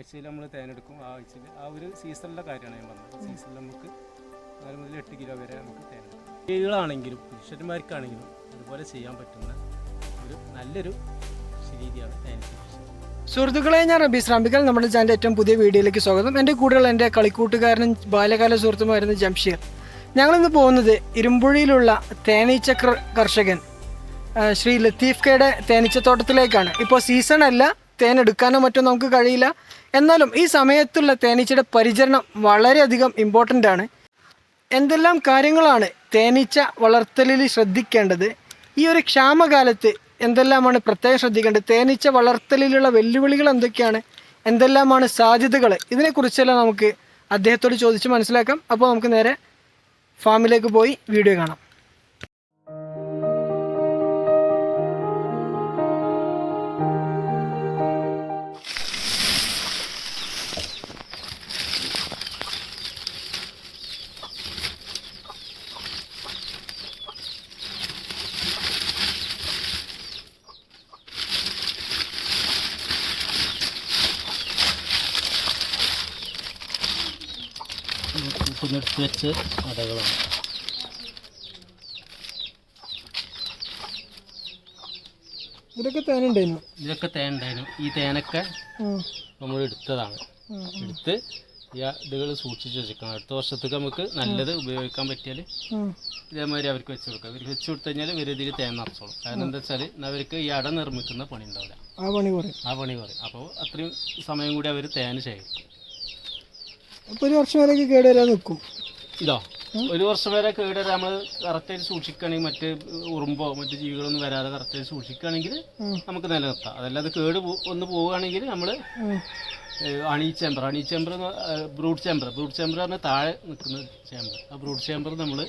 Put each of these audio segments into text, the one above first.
ആഴ്ചയിൽ നമ്മൾ തേനെടുക്കും ആ ആഴ്ചയിൽ. ആ ഒരു സീസണിലെ കാര്യമാണ് ഞാൻ പറഞ്ഞത്. സീസണിൽ നമുക്ക് നാല് മുതൽ എട്ട് കിലോ വരെ നമുക്ക് തേനെടുക്കാം. സ്ത്രീകളാണെങ്കിലും പുരുഷന്മാർക്കാണെങ്കിലും അതുപോലെ ചെയ്യാൻ പറ്റുന്ന ഒരു നല്ലൊരു രീതിയാണ് തേൻ സുഹൃത്തുക്കളെ ഞാൻ റബീസ് റാംബിക്കൽ. നമ്മുടെ ചാനലിന്റെ ഏറ്റവും പുതിയ വീഡിയോയിലേക്ക് സ്വാഗതം. എന്റെ കൂടെയുള്ള എന്റെ കളിക്കൂട്ടുകാരനും ബാലകാല സുഹൃത്തുമായിരുന്നു ജംഷീർ. ഞങ്ങളിന്ന് പോകുന്നത് ഇരുമ്പുഴിയിലുള്ള തേനീച്ച കർഷകൻ ശ്രീ ലത്തീഫ് കയുടെ തേനീച്ചത്തോട്ടത്തിലേക്കാണ്. ഇപ്പോൾ സീസൺ അല്ല തേൻ എടുക്കാനോ മറ്റോ നമുക്ക് കഴിയില്ല. എന്നാലും ഈ സമയത്തുള്ള തേനീച്ചയുടെ പരിചരണം വളരെയധികം ഇമ്പോർട്ടന്റ് ആണ്. എന്തെല്ലാം കാര്യങ്ങളാണ് തേനീച്ച വളർത്തലിൽ ശ്രദ്ധിക്കേണ്ടത്? ഈ ഒരു ക്ഷാമകാലത്ത് എന്തെല്ലാമാണ് പ്രത്യേകം ശ്രദ്ധിക്കേണ്ടത്? തേനീച്ച വളർത്തലിലുള്ള വെല്ലുവിളികൾ എന്തൊക്കെയാണ്? എന്തെല്ലാമാണ് സാധ്യതകൾ ഇതിനെക്കുറിച്ചെല്ലാം നമുക്ക് അദ്ദേഹത്തോട് ചോദിച്ച് മനസ്സിലാക്കാം. അപ്പോൾ നമുക്ക് നേരെ ഫാമിലേക്ക് പോയി വീഡിയോ കാണാം. കൂട്ടുന്നെടുത്ത് വെച്ച് അടകളാണ് ഇതൊക്കെ തേനുണ്ടായിരുന്നു ഇതൊക്കെ തേൻ ഉണ്ടായിരുന്നു. ഈ തേനൊക്കെ നമ്മൾ എടുത്തതാണ്. എടുത്ത് ഈ ഇതുകൾ സൂക്ഷിച്ച് വെച്ചിരിക്കണം അടുത്ത വർഷത്തേക്ക് നമുക്ക് നല്ലത് ഉപയോഗിക്കാൻ പറ്റിയാൽ ഇതേമാതിരി അവർക്ക് വെച്ച് കൊടുക്കാം. ഇവർക്ക് വെച്ച് കൊടുത്തു കഴിഞ്ഞാൽ ഇവർ ഇതിൽ തേൻ നിറച്ചോളും. കാരണം എന്താ വെച്ചാൽ അവർക്ക് ഈ അട നിർമ്മിക്കുന്ന പണി ഉണ്ടാവില്ല. ആ പണി കുറയും. ആ പണി കുറയും. അപ്പോൾ അത്രയും സമയം കൂടി അവർ തേൻ ശേഖരിക്കും. അപ്പോൾ ഒരു വർഷം വരെ കേട് വരാൻ നിൽക്കും. ഇതോ ഒരു വർഷം വരെ കേട് വരാൻ നമ്മൾ കറക്റ്റായിട്ട് സൂക്ഷിക്കുകയാണെങ്കിൽ മറ്റ് ഉറുമ്പോ മറ്റ് ജീവികളൊന്നും വരാതെ കറക്റ്റായിട്ട് സൂക്ഷിക്കുകയാണെങ്കിൽ നമുക്ക് നിലനിർത്താം. അതല്ലാതെ കേട് ഒന്ന് പോവുകയാണെങ്കിൽ നമ്മൾ അണി ചേമ്പർ അണി chamber brood chamber brood chamber പറഞ്ഞാൽ താഴെ നിൽക്കുന്ന ചേമ്പർ ആ ബ്രൂഡ് ചേമ്പർ നമ്മൾ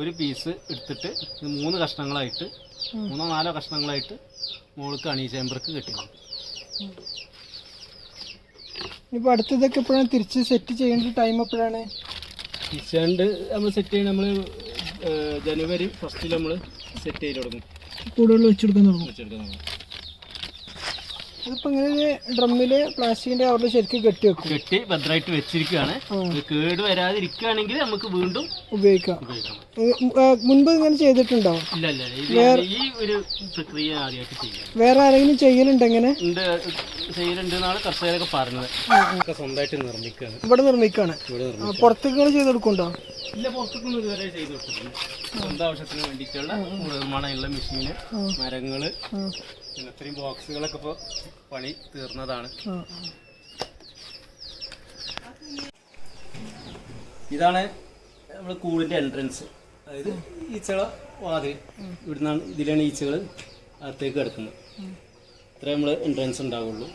ഒരു പീസ് എടുത്തിട്ട് മൂന്ന് കഷ്ണങ്ങളായിട്ട് മൂന്നോ നാലോ കഷ്ണങ്ങളായിട്ട് മോൾക്ക് അണി ചേമ്പർക്ക് കെട്ടിക്കണം ഇപ്പോൾ അടുത്തതൊക്കെ എപ്പോഴാണ് തിരിച്ച് സെറ്റ് ചെയ്യേണ്ട ടൈം എപ്പോഴാണ്? തിരിച്ചാണ്ട് നമ്മൾ സെറ്റ് ചെയ്യണം നമ്മൾ ജനുവരി ഫസ്റ്റിൽ നമ്മൾ സെറ്റ് ചെയ്ത് തുടങ്ങും. കൂടുതൽ വെച്ചെടുക്കാൻ തുടങ്ങും. വെച്ചെടുക്കാൻ തുടങ്ങും. ഇതിപ്പോൾ ഇങ്ങനെ ഡ്രമ്മിൽ പ്ലാസ്റ്റിക്കിന്റെ കവറിൽ ശരിക്കും കെട്ടി വെക്കും. കെട്ടി ഭദ്രമായിട്ട് വെച്ചിരിക്കുകയാണ് കേട് വരാതിരിക്കുകയാണെങ്കിൽ നമുക്ക് വീണ്ടും ഉപയോഗിക്കാം. മുൻപ് ഇങ്ങനെ ചെയ്തിട്ടുണ്ടോ? ഇല്ല ഇല്ല ഈ ഒരു പ്രക്രിയ ആദ്യമായിട്ട് ചെയ്യാം വേറെ ആരെങ്കിലും ചെയ്യലുണ്ട് എങ്ങനെ ഉണ്ട് ചെയ്യലുണ്ട് എന്നാണ് കർഷകരൊക്കെ പറഞ്ഞത്. സ്വന്തമായിട്ട് നിർമ്മിക്കുകയാണ് ഇവിടെ നിർമ്മിക്കുകയാണ് പുറത്തേക്ക് ചെയ്ത് കൊടുക്കുന്നുണ്ടോ? ഇല്ല പുറത്തേക്കൊന്നും ഇതുവരെ ചെയ്ത് കൊടുത്തിട്ടില്ല. സ്വന്തം ആവശ്യത്തിന് വേണ്ടിയിട്ടുള്ള നിർമ്മാണമുള്ള മെഷീന് മരങ്ങൾ പിന്നെ ഇത്രയും ബോക്സുകളൊക്കെ ഇപ്പോൾ പണി തീർന്നതാണ്. ഇതാണ് നമ്മൾ കൂടിന്റെ എൻട്രൻസ് അതായത് ഈച്ചകളെ വാതിൽ. ഇവിടുന്നാണ് ഇതിലാണ് ഈച്ചകൾ അകത്തേക്ക് കിടക്കുന്നത്. ഇത്രേ നമ്മൾ എൻട്രൻസ് ഉണ്ടാവുള്ളൂ.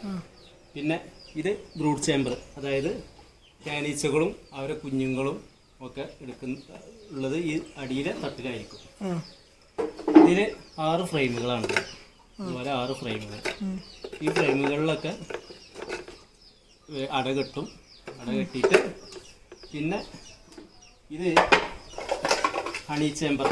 പിന്നെ ഇത് ബ്രൂഡ് ചേമ്പർ അതായത് തേനീച്ചകളും അവരെ കുഞ്ഞുങ്ങളും ഒക്കെ എടുക്കുന്ന ഉള്ളത് ഈ അടിയിലെ തട്ടിലായിരിക്കും. ഇതിന് ഇതിൽ ആറ് ഫ്രെയിമുകളാണ് അതുപോലെ ആറ് ഫ്രെയിമുകൾ ഈ ഫ്രെയിമുകളിലൊക്കെ അടകെട്ടും അട കെട്ടും. അട കെട്ടിയിട്ട് പിന്നെ ഇത് ഹണി ചേമ്പർ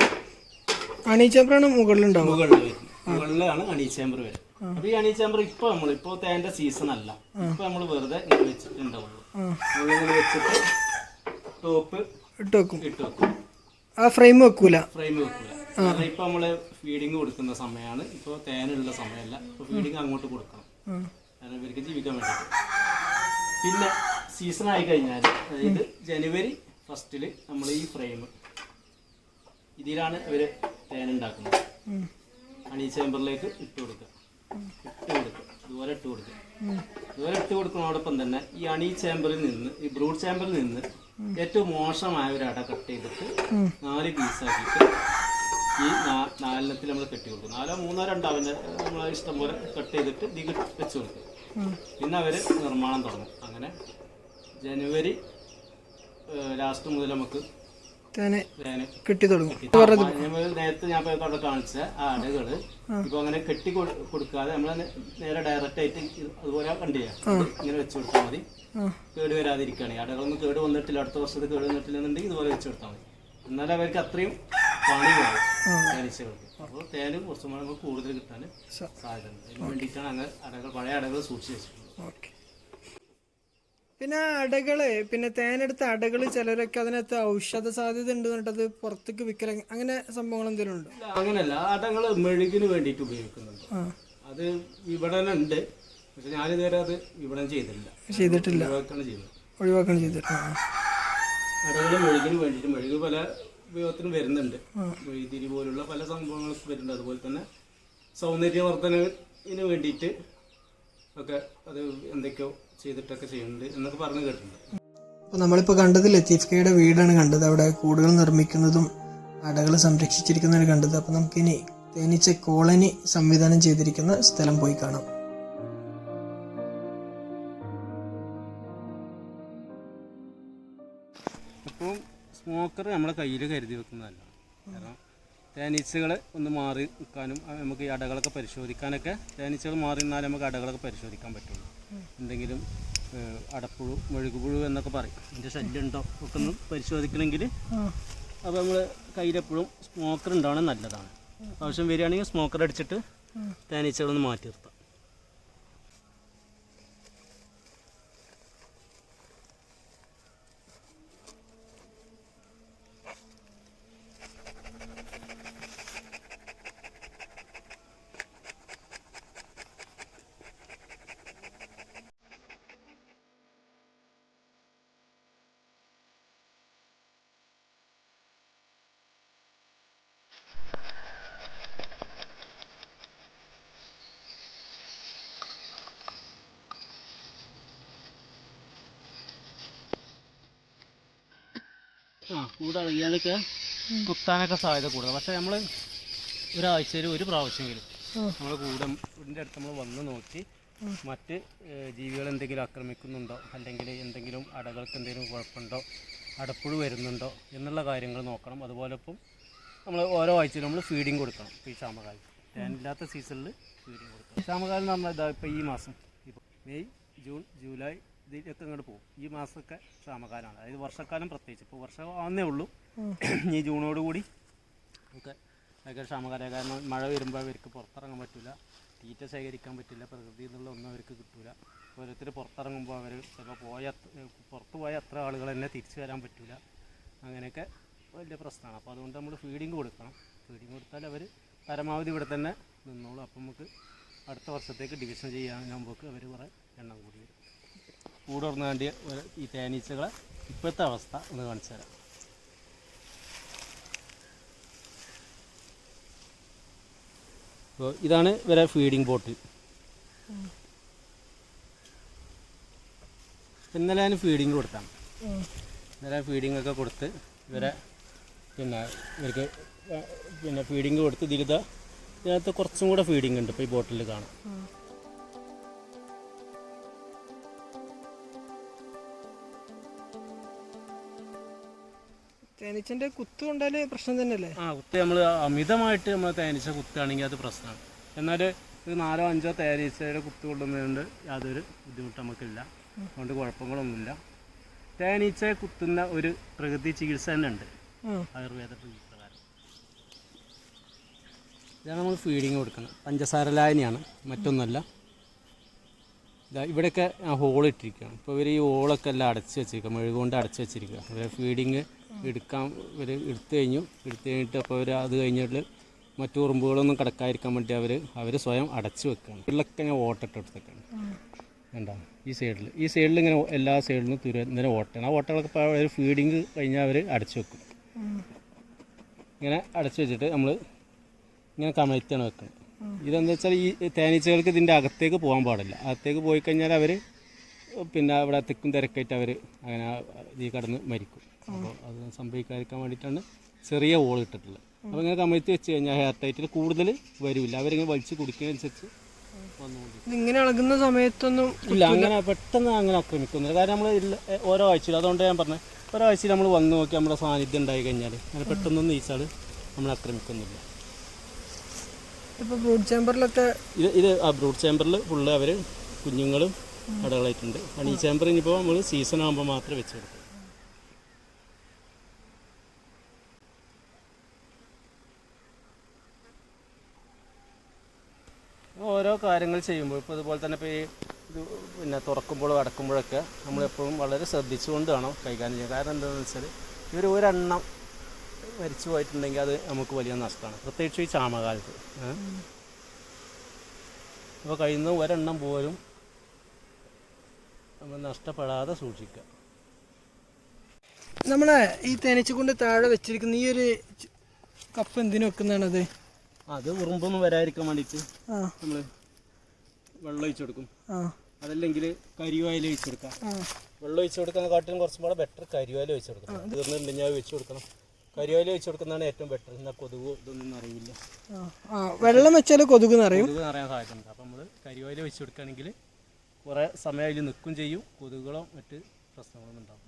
അണി ചേമ്പറാണ് മുകളിലുണ്ടാവും മുകളിൽ വരുന്നത് മുകളിലാണ് ഹണി ചേമ്പർ വരും അപ്പൊ ഈ ഹണി ചേമ്പർ ഇപ്പൊ നമ്മൾ ഇപ്പൊ തേന്റെ സീസൺ അല്ല. ഇപ്പൊ നമ്മൾ വെറുതെ ഇങ്ങനെ വെച്ചിട്ടുണ്ടാവുള്ളൂ. വെച്ചിട്ട് ടോപ്പ് ഇട്ട് വെക്കും. ഇട്ട് വെക്കും. ആ ഫ്രെയിം വെക്കൂല. ഫ്രെയിം വെക്കൂല. കാരണം ഇപ്പൊ നമ്മൾ ഫീഡിങ് കൊടുക്കുന്ന സമയമാണ് ഇപ്പൊ തേനുള്ള സമയമല്ല ഇപ്പൊ ഫീഡിങ് അങ്ങോട്ട് കൊടുക്കണം. കാരണം ഇവർക്ക് ജീവിക്കാൻ വേണ്ടിയിട്ട് പിന്നെ സീസൺ ആയി കഴിഞ്ഞാൽ അതായത് ജനുവരി ഫസ്റ്റിൽ നമ്മൾ ഈ ഫ്രെയിം ഇതിലാണ് ഇവർ തേനുണ്ടാക്കുന്നത് ഹണി ചേമ്പറിലേക്ക് ഇട്ട് കൊടുക്കുക. ഇട്ട് കൊടുക്കുക. ഇതുപോലെ ഇട്ട് കൊടുക്കുക. ഇതുപോലെ ഇട്ട് കൊടുക്കുന്നതോടൊപ്പം തന്നെ ഈ അണി ചേമ്പറിൽ നിന്ന് ഈ ബ്രൂഡ് ചേമ്പറിൽ നിന്ന് ഏറ്റവും മോശമായ ഒരു അട കട്ട് ചെയ്തിട്ട് നാല് പീസാക്കിയിട്ട് ഈ നാ- നാലിനത്തിൽ നമ്മൾ കെട്ടി കൊടുക്കും നാലോ മൂന്നോ രണ്ടോ അവന്റെ നമ്മൾ ഇഷ്ടം പോലെ കട്ട് ചെയ്തിട്ട് ദിഗ് വെച്ച് കൊടുക്കും പിന്നെ അവർ നിർമ്മാണം തുടങ്ങും. അങ്ങനെ ജനുവരി ലാസ്റ്റ് മുതൽ നമുക്ക് കെട്ടി തുടങ്ങും. നേരത്തെ ഞാൻ അവിടെ കാണിച്ച ആ അടകൾ ഇപ്പൊ അങ്ങനെ കെട്ടി കൊടുക്കാതെ നമ്മൾ നേരെ ഡയറക്റ്റ് ആയിട്ട് അതുപോലെ കണ്ടു ചെയ്യാം ഇങ്ങനെ വെച്ച് കൊടുത്താൽ മതി. കേട് വരാതിരിക്കുകയാണ് അടകളൊന്നും കേട് വന്നിട്ടില്ല. അടുത്ത വർഷത്തിൽ കേട് വന്നിട്ടില്ല എന്നുണ്ടെങ്കിൽ ഇതുപോലെ വെച്ച് കൊടുത്താൽ മതി. എന്നാലും അവർക്ക് അത്രയും പണി തേനീച്ചകൾക്ക് അപ്പോൾ തേനും കുറച്ചും കൂടെ നമുക്ക് കൂടുതൽ കിട്ടാൻ സാധ്യതയുണ്ട്. അതിന് വേണ്ടിയിട്ടാണ് അങ്ങനെ അടകൾ പഴയ അടകൾ സൂക്ഷിച്ച് വെച്ചിട്ടുള്ളത്. ഓക്കെ. പിന്നെ അടകൾ പിന്നെ തേനെടുത്ത അടകൾ ചിലരൊക്കെ അതിനകത്ത് ഔഷധ സാധ്യത ഉണ്ട് എന്നിട്ട് അത് പുറത്തേക്ക് വിൽക്കൽ അങ്ങനെ സംഭവങ്ങൾ എന്തെങ്കിലും ഉണ്ടോ? അങ്ങനെയല്ല. അടകൾ മെഴുകിന് വേണ്ടിട്ട് ഉപയോഗിക്കുന്നുണ്ട്. അത് വിപണനം ഉണ്ട്. പക്ഷെ ഞാനിതുവരെ അത് വിപണനം ചെയ്തിട്ടില്ല. ചെയ്തിട്ടില്ല. ഒഴിവാക്കണം ചെയ്തിട്ടില്ല അടകൾ മെഴുകിന് വേണ്ടിയിട്ട് മെഴുക് പല ഉപയോഗത്തിനും വരുന്നുണ്ട്. വൈദ്യുതി പോലുള്ള പല സംഭവങ്ങളും വരുന്നുണ്ട്. അതുപോലെ തന്നെ സൗന്ദര്യവർദ്ധനവിന് വേണ്ടിയിട്ട് ഒക്കെ അത് എന്തൊക്കെയോ ചെയ്തിട്ടൊക്കെ ചെയ്യുന്നുണ്ട് എന്നൊക്കെ പറഞ്ഞു കേട്ടിട്ടുണ്ട്. അപ്പോൾ നമ്മളിപ്പോൾ കണ്ടത് ലത്തീഫ് കെയുടെ വീടാണ് കണ്ടത്. അവിടെ കൂടുകൾ നിർമ്മിക്കുന്നതും അടകൾ സംരക്ഷിച്ചിരിക്കുന്നതാണ് കണ്ടത്. അപ്പോൾ നമുക്കിനി തേനീച്ച കോളനി സംവിധാനം ചെയ്തിരിക്കുന്ന സ്ഥലം പോയി കാണാം. സ്മോക്കർ നമ്മളെ കയ്യിൽ കരുതി വെക്കുന്നതല്ല. കാരണം തേനീച്ചകൾ ഒന്ന് മാറി നിൽക്കാനും നമുക്ക് ഈ അടകളൊക്കെ പരിശോധിക്കാനൊക്കെ തേനീച്ചകൾ മാറി നിന്നാലേ നമുക്ക് അടകളൊക്കെ പരിശോധിക്കാൻ പറ്റുള്ളൂ. എന്തെങ്കിലും അടപ്പുഴു മെഴുകുപുഴു എന്നൊക്കെ പറയും. ഇതിന്റെ ശല്യം ഉണ്ടോ ഒക്കെ ഒന്ന് പരിശോധിക്കണമെങ്കിൽ അപ്പോൾ നമ്മൾ കയ്യിലെപ്പോഴും സ്മോക്കർ ഉണ്ടാവണം നല്ലതാണ്. ആവശ്യം വരികയാണെങ്കിൽ സ്മോക്കർ അടിച്ചിട്ട് തേനീച്ചകളൊന്ന് മാറ്റി നിർത്താം. ആ ഇയാൾക്ക് കുത്താനൊക്കെ സാധ്യത കൂടുതൽ പക്ഷേ നമ്മൾ ഒരാഴ്ചയിൽ ഒരു പ്രാവശ്യമെങ്കിലും നമ്മൾ കൂടെ ഇതിന്റെ അടുത്ത് നമ്മൾ വന്ന് നോക്കി മറ്റ് ജീവികൾ എന്തെങ്കിലും ആക്രമിക്കുന്നുണ്ടോ? അല്ലെങ്കിൽ എന്തെങ്കിലും അടകൾക്ക് എന്തെങ്കിലും കുഴപ്പമുണ്ടോ? അടപ്പുഴ വരുന്നുണ്ടോ? എന്നുള്ള കാര്യങ്ങൾ നോക്കണം. അതുപോലെ ഇപ്പം നമ്മൾ ഓരോ ആഴ്ചയിലും നമ്മൾ ഫീഡിങ് കൊടുക്കണം ഈ ക്ഷാമകാലം തേനില്ലാത്ത സീസണിൽ ഫീഡിങ് കൊടുക്കണം. ക്ഷാമകാലം എന്ന് പറഞ്ഞാൽ ഇതാ ഇപ്പോൾ ഈ മാസം. ഇപ്പോൾ മെയ് ജൂൺ ജൂലൈ ഇതിലൊക്കെ ഇങ്ങോട്ട് പോകും. ഈ മാസമൊക്കെ ക്ഷാമകാലമാണ്. അതായത് വർഷക്കാലം പ്രത്യേകിച്ച്. ഇപ്പോൾ വർഷം ആവുന്നേ ഉള്ളൂ. ഈ ജൂണോട് കൂടി ഒക്കെ ഭയങ്കര ക്ഷാമകാലം. കാരണം മഴ വരുമ്പോൾ അവർക്ക് പുറത്തിറങ്ങാൻ പറ്റില്ല തീറ്റ ശേഖരിക്കാൻ പറ്റില്ല പ്രകൃതിയിൽ നിന്നുള്ള ഒന്നും അവർക്ക് കിട്ടില്ല ഓരോരുത്തർ പുറത്തിറങ്ങുമ്പോൾ അവർ ചിലപ്പോൾ പോയ പുറത്ത് പോയ അത്ര ആളുകൾ തന്നെ തിരിച്ചു വരാൻ പറ്റില്ല അങ്ങനെയൊക്കെ വലിയ പ്രശ്നമാണ്. അപ്പോൾ അതുകൊണ്ട് നമ്മൾ ഫീഡിങ് കൊടുക്കണം. ഫീഡിങ് കൊടുത്താൽ അവർ പരമാവധി ഇവിടെ തന്നെ നിന്നോളൂ. അപ്പം നമുക്ക് അടുത്ത വർഷത്തേക്ക് ഡിവിഷൻ ചെയ്യാൻ നമുക്ക് അവർ കുറേ എണ്ണം കൂടി വരും. കൂടുറന്ന് വേണ്ടിയ ഒരു ഈ തേനീച്ചകളെ ഇപ്പോഴത്തെ അവസ്ഥ ഒന്ന് കാണിച്ചു തരാം. അപ്പോൾ ഇതാണ് ഇവരെ ഫീഡിങ് ബോട്ട് ഇന്നലെ ഞാൻ ഫീഡിങ് കൊടുത്താണ്. ഇന്നലെ ഫീഡിംഗ് ഒക്കെ കൊടുത്ത് ഇവരെ പിന്നെ ഇവർക്ക് പിന്നെ ഫീഡിങ് കൊടുത്ത് ഇതിലിത് ഇതിനകത്ത് കുറച്ചും കൂടെ ഫീഡിങ് ഉണ്ട് ഇപ്പോൾ ഈ ബോട്ടിൽ കാണാം തേനീച്ചന്റെ കുത്തു കൊണ്ടാൽ പ്രശ്നം തന്നെയല്ലേ? ആ കുത്ത് നമ്മൾ അമിതമായിട്ട് നമ്മൾ തേനീച്ച കുത്താണെങ്കിൽ അത് പ്രശ്നമാണ്. എന്നാൽ ഒരു നാലോ അഞ്ചോ തേനീച്ചയുടെ കുത്തു കൊള്ളുന്നതുകൊണ്ട് യാതൊരു ബുദ്ധിമുട്ട് നമുക്കില്ല. അതുകൊണ്ട് കുഴപ്പങ്ങളൊന്നുമില്ല. തേനീച്ചയെ കുത്തുന്ന ഒരു പ്രകൃതി ചികിത്സ തന്നെ ഉണ്ട്. ആയുർവേദ ഇതാണ് നമ്മൾ ഫീഡിങ് കൊടുക്കുന്നത്. പഞ്ചസാര ലായനിയാണ് മറ്റൊന്നല്ല ഇവിടെയൊക്കെ ഹോൾ ഇട്ടിരിക്കുകയാണ്. ഇപ്പോൾ ഇവർ ഈ ഹോളൊക്കെ എല്ലാം അടച്ച് വെച്ചിരിക്കുക മെഴുകൊണ്ട് അടച്ച് വെച്ചിരിക്കുക ഇവരെ ഫീഡിങ് എടുക്കാൻ ഇവർ എടുത്തു കഴിഞ്ഞു. എടുത്തു കഴിഞ്ഞിട്ട് അപ്പോൾ അവർ അത് കഴിഞ്ഞിട്ട് മറ്റു ഉറുമ്പുകളൊന്നും കിടക്കാതിരിക്കാൻ വേണ്ടി അവർ അവർ സ്വയം അടച്ചു വെക്കുകയാണ്. ഇതിലൊക്കെ ഞാൻ ഓട്ടിട്ട് എടുത്തേക്കാണ് കണ്ടോ? ഈ സൈഡിൽ ഈ സൈഡിൽ ഇങ്ങനെ എല്ലാ സൈഡിലും തുര ഇങ്ങനെ ഓട്ടയാണ് ആ ഓട്ടകളൊക്കെ ഇപ്പോൾ അവർ ഫീഡിങ് കഴിഞ്ഞാൽ അവർ അടച്ചു വെക്കും. ഇങ്ങനെ അടച്ചു വെച്ചിട്ട് നമ്മൾ ഇങ്ങനെ കമഴ്ത്തിയാണ് വെക്കുന്നത് ഇതെന്താ വെച്ചാൽ ഈ തേനീച്ചകൾക്ക് ഇതിന്റെ അകത്തേക്ക് പോകാൻ പാടില്ല. അകത്തേക്ക് പോയി കഴിഞ്ഞാൽ അവർ പിന്നെ അവിടെ തിക്കും തിരക്കായിട്ട് അവർ അങ്ങനെ ഈ കടന്ന് മരിക്കും. അപ്പോൾ അത് സംഭവിക്കാതിരിക്കാൻ വേണ്ടിയിട്ടാണ് ചെറിയ ഓൾ ഇട്ടിട്ടുള്ളത്. അപ്പോൾ ഇങ്ങനെ കമഴ്ത്തി വെച്ച് കഴിഞ്ഞാൽ ഹെയർ ടൈറ്റിൽ കൂടുതൽ വരില്ല അവരിങ്ങനെ വലിച്ച് കുടിക്കുന്നതനുസരിച്ച് ഇങ്ങനെ ഇളകുന്ന സമയത്തൊന്നും ഇല്ല അങ്ങനെ പെട്ടെന്ന് അങ്ങനെ ആക്രമിക്കുന്നില്ല. കാരണം നമ്മൾ ഓരോ ആഴ്ചയിൽ അതുകൊണ്ട് ഞാൻ പറഞ്ഞത് ഓരോ ആഴ്ചയിൽ നമ്മൾ വന്ന് നോക്കി നമ്മുടെ സാന്നിധ്യം ഉണ്ടായി കഴിഞ്ഞാൽ അങ്ങനെ പെട്ടെന്നൊന്നും ഈച്ചാൽ നമ്മൾ ആക്രമിക്കുന്നില്ല. ഇപ്പൊ ബ്രൂഡ് ചേമ്പറിലൊക്കെ ഇത് ഇത് ആ ബ്രൂഡ് ചേമ്പറിൽ ഫുള്ള് അവർ കുഞ്ഞുങ്ങളും അടകളായിട്ടുണ്ട്. ഹണി ചേമ്പർ ഇനിയിപ്പോൾ നമ്മൾ സീസൺ ആകുമ്പോൾ മാത്രമേ വെച്ച് കൊടുക്കും ഓരോ കാര്യങ്ങൾ ചെയ്യുമ്പോൾ ഇപ്പോൾ ഇതുപോലെ തന്നെ ഇപ്പോൾ ഈ ഇത് പിന്നെ തുറക്കുമ്പോഴും അടക്കുമ്പോഴൊക്കെ നമ്മളെപ്പോഴും വളരെ ശ്രദ്ധിച്ചുകൊണ്ട് വേണം കൈകാര്യം ചെയ്യാൻ കാരണം എന്താണെന്ന് വെച്ചാൽ ഇവർ ഒരെണ്ണം മരിച്ചു പോയിട്ടുണ്ടെങ്കിൽ അത് നമുക്ക് വലിയ നഷ്ടമാണ്. പ്രത്യേകിച്ച് ഈ ചാമകാലത്ത്. അപ്പോൾ കഴിയുന്ന ഒരെണ്ണം പോലും നമ്മൾ നഷ്ടപ്പെടാതെ സൂക്ഷിക്കുക. നമ്മളെ ഈ തേനീച്ചക്കൊണ്ട് താഴെ വെച്ചിരിക്കുന്ന ഈ ഒരു കപ്പ് എന്തിനു വെക്കുന്നതാണത്? അത് ഉറുമ്പൊന്നും വരാതിരിക്കാൻ വേണ്ടിയിട്ട് നമ്മൾ വെള്ളം ഒഴിച്ചു കൊടുക്കും. അതല്ലെങ്കിൽ കരിവായിൽ ഒഴിച്ചു കൊടുക്കാം. വെള്ളം ഒഴിച്ചു കൊടുക്കുന്ന കാട്ടിലും കുറച്ചും കൂടെ ബെറ്റർ കരിവായിൽ ഒഴിച്ചു കൊടുക്കണം. തീർന്നിട്ടുണ്ടെങ്കിൽ ഞാൻ ഒഴിച്ചു കൊടുക്കണം. കരിവായിൽ വെച്ച് കൊടുക്കുന്നതാണ് ഏറ്റവും ബെറ്റർ എന്നാൽ കൊതുക് ഇതൊന്നും അറിയില്ല. ആ. വെള്ളം വെച്ചാൽ കൊതുക് നിറയും. കൊതുക് അറിയാൻ സാധ്യതയുണ്ട്. അപ്പം നമ്മൾ കരിയോല വെച്ച് കൊടുക്കുകയാണെങ്കിൽ കുറേ സമയം അതിൽ നിൽക്കും ചെയ്യും. കൊതുകുകളോ മറ്റ് പ്രശ്നങ്ങളൊന്നും ഉണ്ടാവും.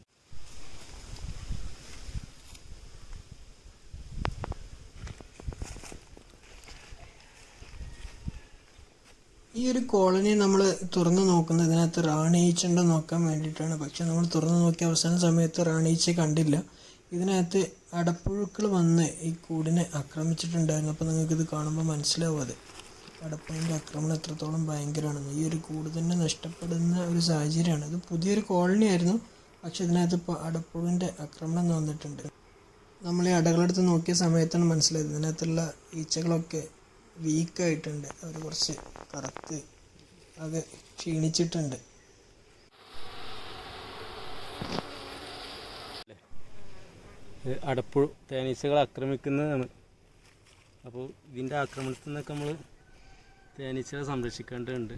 ഈ ഒരു കോളനി നമ്മൾ തുറന്നു നോക്കുന്നത് ഇതിനകത്ത് റാണീച്ചുണ്ടോ നോക്കാൻ വേണ്ടിയിട്ടാണ്. പക്ഷെ നമ്മൾ തുറന്നു നോക്കിയ അവസാന സമയത്ത് റാണീച്ച കണ്ടില്ല. ഇതിനകത്ത് അടപ്പുഴുക്കൾ വന്ന് ഈ കൂടിനെ ആക്രമിച്ചിട്ടുണ്ടായിരുന്നു. അപ്പോൾ നിങ്ങൾക്കിത് കാണുമ്പോൾ മനസ്സിലാവും അത്. അടപ്പുഴിന്റെ ആക്രമണം എത്രത്തോളം ഭയങ്കരമാണെന്ന്. ഈ ഒരു കൂട് തന്നെ നഷ്ടപ്പെടുന്ന ഒരു സാഹചര്യമാണ്. ഇത് പുതിയൊരു കോളനി ആയിരുന്നു. പക്ഷെ ഇതിനകത്ത് ഇപ്പോൾ അടപ്പുഴിന്റെ ആക്രമണം വന്നിട്ടുണ്ട്. നമ്മൾ ഈ അടകളെടുത്ത് നോക്കിയ സമയത്താണ് മനസ്സിലായത്. ഇതിനകത്തുള്ള ഈച്ചകളൊക്കെ വീക്കായിട്ടുണ്ട് അവർ കുറച്ച് കറുത്ത് അത് ക്ഷീണിച്ചിട്ടുണ്ട്. ഇത് അടപ്പു തേനീച്ചകൾ ആക്രമിക്കുന്നതാണ്. അപ്പോൾ ഇതിന്റെ ആക്രമണത്തിൽ നിന്നൊക്കെ നമ്മൾ തേനീച്ചകളെ സംരക്ഷിക്കേണ്ടതുണ്ട്.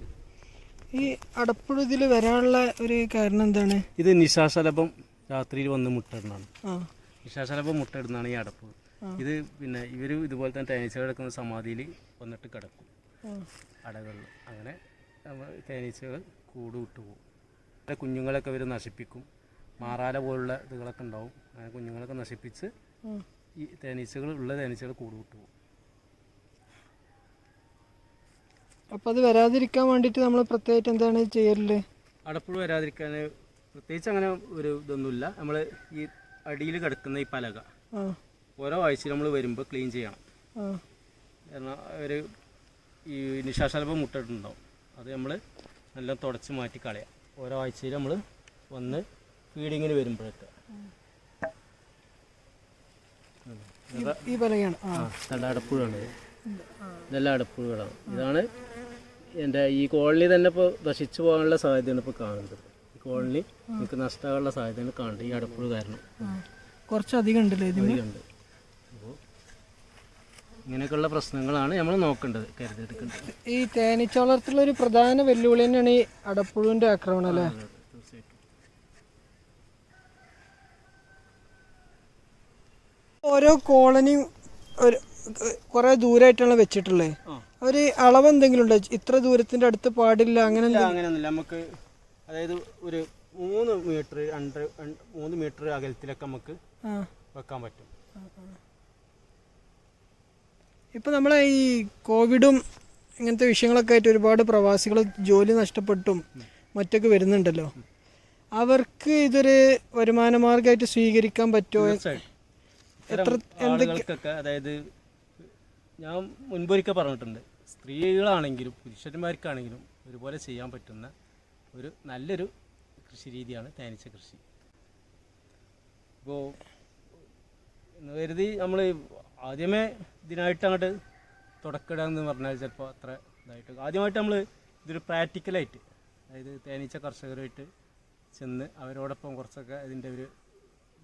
ഈ അടപ്പുഴ ഇതിൽ വരാനുള്ള ഒരു കാരണം എന്താണ്? ഇത് നിശാശലഭം രാത്രിയിൽ വന്ന് മുട്ടയിടുന്നതാണ്. നിശാശലഭം മുട്ടയിടുന്നതാണ് ഈ അടപ്പ്. ഇത് പിന്നെ ഇവർ ഇതുപോലെ തന്നെ തേനീച്ചകൾ കിടക്കുന്ന സമാധിയിൽ വന്നിട്ട് കിടക്കും. അടകളിൽ. അങ്ങനെ തേനീച്ചകൾ കൂട് വിട്ടുപോകും കുഞ്ഞുങ്ങളൊക്കെ ഇവർ നശിപ്പിക്കും. മാറാല പോലുള്ള ഇതുകളൊക്കെ ഉണ്ടാവും. അങ്ങനെ കുഞ്ഞുങ്ങളൊക്കെ നശിപ്പിച്ച് ഈ തേനീച്ചകൾ ഉള്ള തേനീച്ചകൾ കൂട് വിട്ടു പോകും. അപ്പോൾ അത് വരാതിരിക്കാൻ വേണ്ടിയിട്ട് നമ്മൾ പ്രത്യേകിച്ച് എന്താണ് ചെയ്യൽ? അടപ്പുഴ വരാതിരിക്കാൻ പ്രത്യേകിച്ച് അങ്ങനെ ഒരു ഇതൊന്നുമില്ല. നമ്മൾ ഈ അടിയിൽ കിടക്കുന്ന ഈ പലക ഓരോ ആഴ്ചയിൽ നമ്മൾ വരുമ്പോൾ ക്ലീൻ ചെയ്യണം. കാരണം ഒരു ഈ നിശാശലഭം മുട്ടിട്ടുണ്ടാവും അത് നമ്മൾ നല്ല തുടച്ച് മാറ്റി കളയാം. ഓരോ ആഴ്ചയിൽ നമ്മൾ വന്ന് ഫീഡിങ്ങിന് വരുമ്പോഴൊക്കെ. ഈ- പലകയാണ് നല്ല അടപ്പുഴയാണ് ഇതെല്ലാം അടപ്പുഴകളാണ്. ഇതാണ് എന്റെ ഈ കോളനി തന്നെ ഇപ്പോൾ നശിച്ചു പോകാനുള്ള സാധ്യതയാണ് ഇപ്പോൾ കാണുന്നത്. ഈ കോളനി നമുക്ക് നഷ്ടമാകാനുള്ള സാധ്യതയാണ് കാണുന്നത് ഈ അടപ്പുഴ കാരണം. കുറച്ചധികം ഉണ്ടല്ലേ അപ്പോൾ ഇങ്ങനെയൊക്കെയുള്ള പ്രശ്നങ്ങളാണ് നമ്മൾ നോക്കേണ്ടത് കരുതിയെടുക്കേണ്ടത്. ഈ തേനീച്ച വളർത്തലുള്ള ഒരു പ്രധാന വെല്ലുവിളി തന്നെയാണ് ഈ അടപ്പുഴുവിന്റെ ആക്രമണം അല്ലേ തീർച്ചയായിട്ടും ഓരോ കോളനി ഒരു കുറെ ദൂരമായിട്ടാണ് വെച്ചിട്ടുള്ളത്. ഒരു അളവ് എന്തെങ്കിലും ഉണ്ടോ ഇത്ര ദൂരത്തിന്റെ അടുത്ത് പാടില്ല അങ്ങനെ അങ്ങനെയൊന്നുമില്ല. നമുക്ക് അതായത് ഒരു മൂന്ന് മീറ്റർ രണ്ട് മൂന്ന് മീറ്റർ അകലത്തിലൊക്കെ നമുക്ക് വെക്കാൻ പറ്റും. ഇപ്പൊ നമ്മളെ ഈ കോവിഡും ഇങ്ങനത്തെ വിഷയങ്ങളൊക്കെ ആയിട്ട് ഒരുപാട് പ്രവാസികൾ ജോലി നഷ്ടപ്പെട്ടും മറ്റൊക്കെ വരുന്നുണ്ടല്ലോ. അവർക്ക് ഇതൊരു വരുമാന മാർഗമായിട്ട് സ്വീകരിക്കാൻ പറ്റുമോ? ആളുകൾക്കൊക്കെ അതായത് ഞാൻ മുൻപൊരിക്കൽ പറഞ്ഞിട്ടുണ്ട്. സ്ത്രീകളാണെങ്കിലും പുരുഷന്മാർക്കാണെങ്കിലും ഒരുപോലെ ചെയ്യാൻ പറ്റുന്ന ഒരു നല്ലൊരു കൃഷി രീതിയാണ് തേനീച്ച കൃഷി. ഇപ്പോൾ എന്ന് കരുതി നമ്മൾ ആദ്യമേ ഇതിനായിട്ട് അങ്ങോട്ട് തുടക്കിടാന്ന് പറഞ്ഞാൽ ചിലപ്പോൾ അത്ര ഇതായിട്ട് ആദ്യമായിട്ട് നമ്മൾ ഇതൊരു പ്രാക്ടിക്കലായിട്ട് അതായത് തേനീച്ച കർഷകരുമായിട്ട് ചെന്ന് അവരോടൊപ്പം കുറച്ചൊക്കെ ഇതിന്റെ ഒരു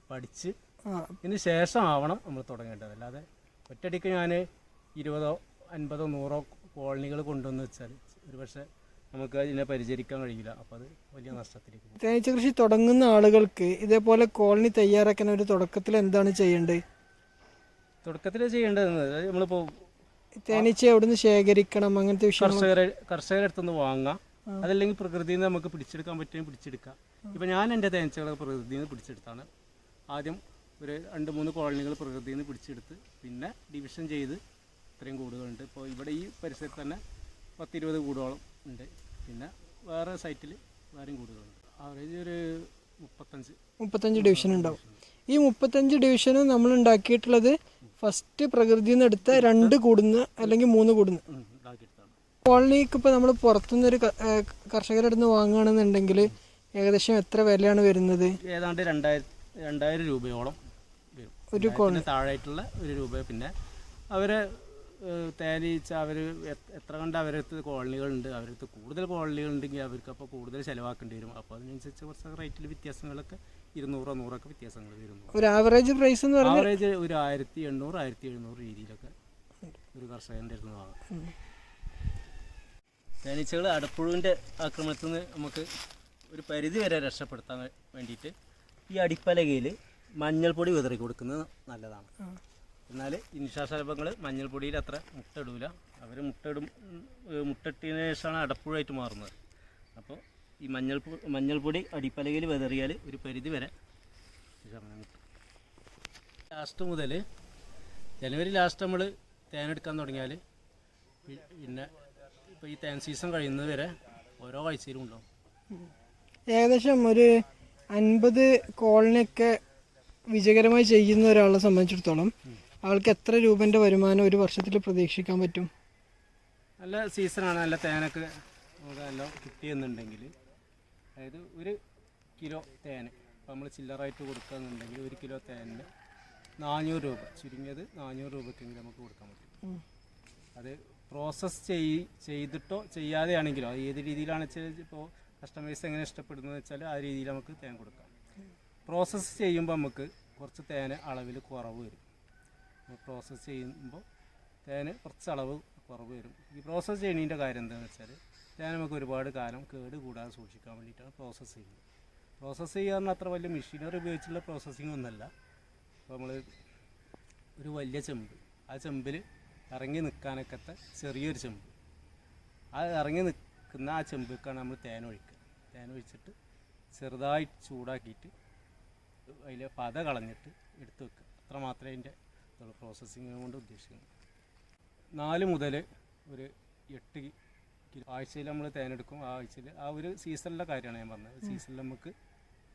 പഠിച്ച് ഇതിന് ശേഷം ആവണം നമ്മൾ തുടങ്ങേണ്ടത്. അല്ലാതെ ഒറ്റയടിക്ക് ഞാൻ ഇരുപതോ അൻപതോ നൂറോ കോളനികൾ കൊണ്ടുവന്ന് വെച്ചാൽ ഒരു പക്ഷേ നമുക്ക് അതിനെ പരിചരിക്കാൻ കഴിയില്ല. അപ്പോൾ അത് വലിയ നഷ്ടത്തിലേക്ക് തേനീച്ച കൃഷി തുടങ്ങുന്ന ആളുകൾക്ക് ഇതേപോലെ കോളനി തയ്യാറാക്കുന്ന ഒരു തുടക്കത്തിൽ എന്താണ് ചെയ്യേണ്ടത്? തുടക്കത്തിൽ ചെയ്യേണ്ടതെന്ന് അതായത് നമ്മളിപ്പോൾ തേനീച്ച എവിടുന്ന് ശേഖരിക്കണം? അങ്ങനത്തെ കർഷകരെ കർഷകരെ അടുത്തുനിന്ന് വാങ്ങാം. അതല്ലെങ്കിൽ പ്രകൃതിയിൽ നിന്ന് നമുക്ക് പിടിച്ചെടുക്കാൻ പറ്റുമെങ്കിൽ പിടിച്ചെടുക്കാം. ഇപ്പം ഞാൻ എന്റെ തേനീച്ചകളെ പ്രകൃതിയിൽ നിന്ന് പിടിച്ചെടുത്താണ്. ആദ്യം ഒരു രണ്ട് മൂന്ന് കോളനികൾ പ്രകൃതിയിൽ നിന്ന് പിടിച്ചെടുത്ത് പിന്നെ ഡിവിഷൻ ചെയ്ത് ഇത്രയും കൂടുകളുണ്ട്. ഇപ്പോൾ ഇവിടെ ഈ പരിസരത്ത് തന്നെ പത്തിരുപത് കൂടുകളും ഉണ്ട്. പിന്നെ വേറെ സൈറ്റിൽ വേറെയും കൂടുകളുണ്ട്. ആവറേജ് ഒരു മുപ്പത്തഞ്ച്. മുപ്പത്തഞ്ച് ഡിവിഷൻ ഉണ്ടാവും. ഈ മുപ്പത്തഞ്ച് ഡിവിഷനും നമ്മൾ ഉണ്ടാക്കിയിട്ടുള്ളത് ഫസ്റ്റ് പ്രകൃതിയിൽ നിന്ന് എടുത്ത രണ്ട് കൂടുന്ന അല്ലെങ്കിൽ മൂന്ന് കൂടുന്ന. കോളനിക്ക് ഇപ്പോൾ നമ്മൾ പുറത്തുനിന്ന് ഒരു ക- ഏ, കർഷകരുടെ അടുത്ത് വാങ്ങുകയാണെന്നുണ്ടെങ്കിൽ ഏകദേശം എത്ര വിലയാണ് വരുന്നത്? ഏതാണ്ട് രണ്ടായിരം രണ്ടായിരം രൂപയോളം ഒരു താഴായിട്ടുള്ള ഒരു രൂപ പിന്നെ അവരെ തേനീച്ച അവർ എത്ര കണ്ട് അവരടുത്ത് കോളനികളുണ്ട് അവരടുത്ത് കൂടുതൽ കോളനികളുണ്ടെങ്കിൽ അവർക്ക് അപ്പോൾ കൂടുതൽ ചിലവാക്കേണ്ടി വരും. അപ്പോൾ അതിനനുസരിച്ച് കുറച്ച് റേറ്റിൽ വ്യത്യാസങ്ങളൊക്കെ ഇരുന്നൂറോ നൂറൊക്കെ വ്യത്യാസങ്ങൾ വരുന്നു. ഒരു ആവറേജ് പ്രൈസ് എന്ന് പറഞ്ഞാൽ ആവറേജ് ഒരു ആയിരത്തി എണ്ണൂറ് ആയിരത്തി എഴുന്നൂറ് രീതിയിലൊക്കെ ഒരു കർഷകന്റെ അടുത്ത് വാങ്ങാം തേനീച്ചകൾ അടപ്പുഴുവിന്റെ ആക്രമണത്തിൽ നിന്ന് നമുക്ക് ഒരു പരിധി വരെ രക്ഷപ്പെടുത്താൻ വേണ്ടിയിട്ട് ഈ അടിപ്പലകയിൽ മഞ്ഞൾപ്പൊടി വിതറി കൊടുക്കുന്നത് നല്ലതാണ്. എന്നാൽ ഇൻഷാശലഭങ്ങൾ മഞ്ഞൾപ്പൊടിയിൽ അത്ര മുട്ടയിടൂല. അവർ മുട്ടയിടും മുട്ടയിട്ടതിന് ശേഷമാണ് അടപ്പുഴായിട്ട് മാറുന്നത്. അപ്പോൾ ഈ മഞ്ഞൾ മഞ്ഞൾപ്പൊടി അടിപ്പലകയിൽ വിതറിയാൽ ഒരു പരിധി വരെ ശമനം കിട്ടും. ലാസ്റ്റ് മുതൽ ജനുവരി ലാസ്റ്റ് നമ്മൾ തേനെടുക്കാൻ തുടങ്ങിയാൽ പിന്നെ ഇപ്പോൾ ഈ തേൻ സീസൺ കഴിയുന്നത് വരെ ഓരോ ആഴ്ചയിലും ഉണ്ടാവും. ഏകദേശം ഒരു അൻപത് കോളനിയൊക്കെ വിജയകരമായി ചെയ്യുന്ന ഒരാളെ സംബന്ധിച്ചിടത്തോളം ആൾക്ക് എത്ര രൂപന്റെ വരുമാനം ഒരു വർഷത്തിൽ പ്രതീക്ഷിക്കാൻ പറ്റും? നല്ല സീസണാണ് നല്ല തേനക്ക് നല്ല കിട്ടിയെന്നുണ്ടെങ്കിൽ. അതായത് ഒരു കിലോ തേൻ. ഇപ്പം നമ്മൾ ചില്ലറായിട്ട് കൊടുക്കുകയെന്നുണ്ടെങ്കിൽ ഒരു കിലോ തേനിന് നാനൂറ് രൂപ. ചുരുങ്ങിയത് നാനൂറ് രൂപയ്ക്കെങ്കിലും നമുക്ക് കൊടുക്കാൻ പറ്റും. അത് പ്രോസസ്സ് ചെയ് ചെയ്തിട്ടോ ചെയ്യാതെയാണെങ്കിലോ അത് ഏത് രീതിയിലാണ് വെച്ചാൽ ഇപ്പോൾ കസ്റ്റമേഴ്സ് എങ്ങനെ ഇഷ്ടപ്പെടുന്നതെന്ന് വെച്ചാൽ ആ രീതിയിൽ നമുക്ക് തേൻ കൊടുക്കാം. പ്രോസസ്സ് ചെയ്യുമ്പോൾ നമുക്ക് കുറച്ച് തേന് അളവിൽ കുറവ് വരും. പ്രോസസ്സ് ചെയ്യുമ്പോൾ തേന് കുറച്ച് അളവ് കുറവ് വരും. ഈ പ്രോസസ്സ് ചെയ്യുന്നതിന്റെ കാര്യം എന്താണെന്ന് വെച്ചാൽ തേൻ നമുക്ക് ഒരുപാട് കാലം കേട് കൂടാതെ സൂക്ഷിക്കാൻ വേണ്ടിയിട്ടാണ് പ്രോസസ്സ് ചെയ്യുന്നത്. പ്രോസസ്സ് ചെയ്യാൻ അത്ര വലിയ മെഷീനറി ഉപയോഗിച്ചുള്ള പ്രോസസ്സിംഗ് ഒന്നല്ല. അപ്പോൾ നമ്മൾ ഒരു വലിയ ചെമ്പ് ആ ചെമ്പിൽ ഇറങ്ങി നിൽക്കാനൊക്കത്തെ ചെറിയൊരു ചെമ്പ്. ആ ഇറങ്ങി നിൽക്കുന്ന ആ ചെമ്പിലേക്കാണ് നമ്മൾ തേൻ ഒഴിക്കുക തേൻ ഒഴിച്ചിട്ട് ചെറുതായി ചൂടാക്കിയിട്ട് അതിലെ പത കളഞ്ഞിട്ട് എടുത്ത് വെക്കുക. അത്ര മാത്രമേ അതിന്റെ പ്രോസസ്സിങ് കൊണ്ട് ഉദ്ദേശിക്കുന്നു നാല് മുതൽ ഒരു എട്ട് കിലോ ആഴ്ചയിൽ നമ്മൾ തേനെടുക്കും ആ ആഴ്ചയിൽ ആ ഒരു സീസണിലെ കാര്യമാണ് ഞാൻ പറഞ്ഞത്. സീസണിൽ നമുക്ക്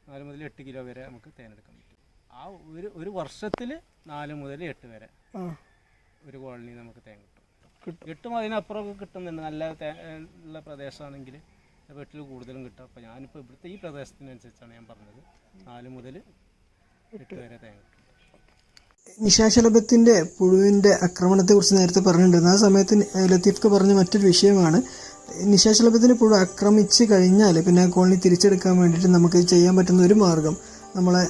നാല് മുതൽ എട്ട് കിലോ വരെ നമുക്ക് തേനെടുക്കാൻ പറ്റും. ആ ഒരു ഒരു വർഷത്തിൽ നാല് മുതൽ എട്ട് വരെ ഒരു കോളനി നമുക്ക് തേൻ കിട്ടും. കിട്ടും. കിട്ടും അതിനപ്പുറമൊക്കെ കിട്ടുന്നുണ്ട്. നല്ല തേ ഉള്ള പ്രദേശമാണെങ്കിൽ വീട്ടിൽ കൂടുതലും കിട്ടും. അപ്പോൾ ഞാനിപ്പോൾ ഇവിടുത്തെ ഈ പ്രദേശത്തിനനുസരിച്ചാണ് ഞാൻ പറഞ്ഞത്. നാല് മുതൽ എട്ട് വരെ നിശാശലഭത്തിന്റെ പുഴുവിന്റെ ആക്രമണത്തെക്കുറിച്ച് നേരത്തെ പറഞ്ഞിട്ടുണ്ടായിരുന്നു. ആ സമയത്ത് ലത്തീഫ്ക്ക് പറഞ്ഞ മറ്റൊരു വിഷയമാണ്. നിശാശലഭത്തിന് പുഴു ആക്രമിച്ച് കഴിഞ്ഞാൽ പിന്നെ കോളനി തിരിച്ചെടുക്കാൻ വേണ്ടിയിട്ട് നമുക്ക് ചെയ്യാൻ പറ്റുന്ന ഒരു മാർഗം നമ്മളെ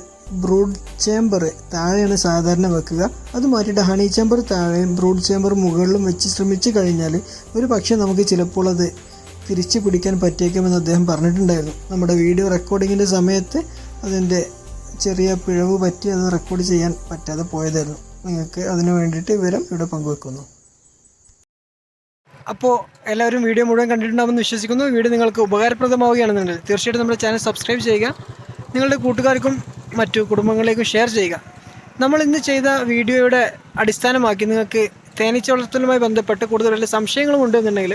ബ്രൂഡ് ചേമ്പർ താഴെയാണ് സാധാരണ വെക്കുക. അത് മാറ്റിയിട്ട് ഹണി ചേമ്പർ താഴെയും ബ്രൂഡ് ചേമ്പർ മുകളിലും വെച്ച് ശ്രമിച്ചു കഴിഞ്ഞാൽ ഒരു പക്ഷേ നമുക്ക് ചിലപ്പോൾ അത് തിരിച്ചു പിടിക്കാൻ പറ്റിയേക്കുമെന്ന് അദ്ദേഹം പറഞ്ഞിട്ടുണ്ടായിരുന്നു. നമ്മുടെ വീഡിയോ റെക്കോർഡിങ്ങിന്റെ സമയത്ത് അതിന്റെ ചെറിയ പിഴവ് പറ്റി അത് റെക്കോർഡ് ചെയ്യാൻ പറ്റാതെ പോയതായിരുന്നു. നിങ്ങൾക്ക് അതിനു വേണ്ടിയിട്ട് വിവരം ഇവിടെ പങ്കുവെക്കുന്നു. അപ്പോൾ എല്ലാവരും വീഡിയോ മുഴുവൻ കണ്ടിട്ടുണ്ടാകുമെന്ന് വിശ്വസിക്കുന്നു. വീഡിയോ നിങ്ങൾക്ക് ഉപകാരപ്രദമാവുകയാണെന്നുണ്ടെങ്കിൽ തീർച്ചയായിട്ടും നമ്മുടെ ചാനൽ സബ്സ്ക്രൈബ് ചെയ്യുക. നിങ്ങളുടെ കൂട്ടുകാർക്കും മറ്റു കുടുംബങ്ങളിലേക്കും ഷെയർ ചെയ്യുക. നമ്മൾ ഇന്ന് ചെയ്ത വീഡിയോയുടെ അടിസ്ഥാനമാക്കി നിങ്ങൾക്ക് തേനീച്ച വളർത്തലുമായി ബന്ധപ്പെട്ട് കൂടുതൽ സംശയങ്ങളും ഉണ്ടെന്നുണ്ടെങ്കിൽ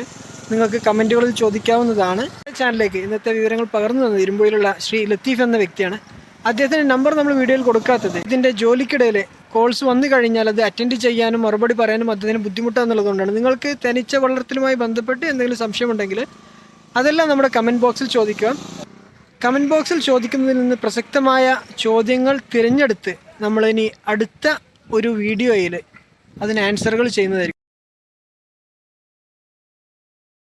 നിങ്ങൾക്ക് കമന്റുകളിൽ ചോദിക്കാവുന്നതാണ്. ചാനലിലേക്ക് ഇന്നത്തെ വിവരങ്ങൾ പകർന്നു തന്നത് ഇരുമ്പുയിലുള്ള ശ്രീ ലത്തീഫ് എന്ന വ്യക്തിയാണ്. അദ്ദേഹത്തിന്റെ നമ്പർ നമ്മൾ വീഡിയോയിൽ കൊടുക്കാത്തത്. ഇതിന്റെ ജോലിക്കിടയിൽ കോൾസ് വന്നു കഴിഞ്ഞാൽ അത് അറ്റൻഡ് ചെയ്യാനും മറുപടി പറയാനും അദ്ദേഹത്തിന് ബുദ്ധിമുട്ടാന്നുള്ളതുകൊണ്ടാണ്. നിങ്ങൾക്ക് തനിച്ച വളർത്തലുമായി ബന്ധപ്പെട്ട് എന്തെങ്കിലും സംശയമുണ്ടെങ്കിൽ അതെല്ലാം നമ്മുടെ കമന്റ് ബോക്സിൽ ചോദിക്കുക. കമന്റ് ബോക്സിൽ ചോദിക്കുന്നതിൽ നിന്ന് പ്രസക്തമായ ചോദ്യങ്ങൾ തിരഞ്ഞെടുത്ത് നമ്മളിനി അടുത്ത ഒരു വീഡിയോയിൽ അതിന് ആൻസറുകൾ ചെയ്യുന്നതായിരിക്കും.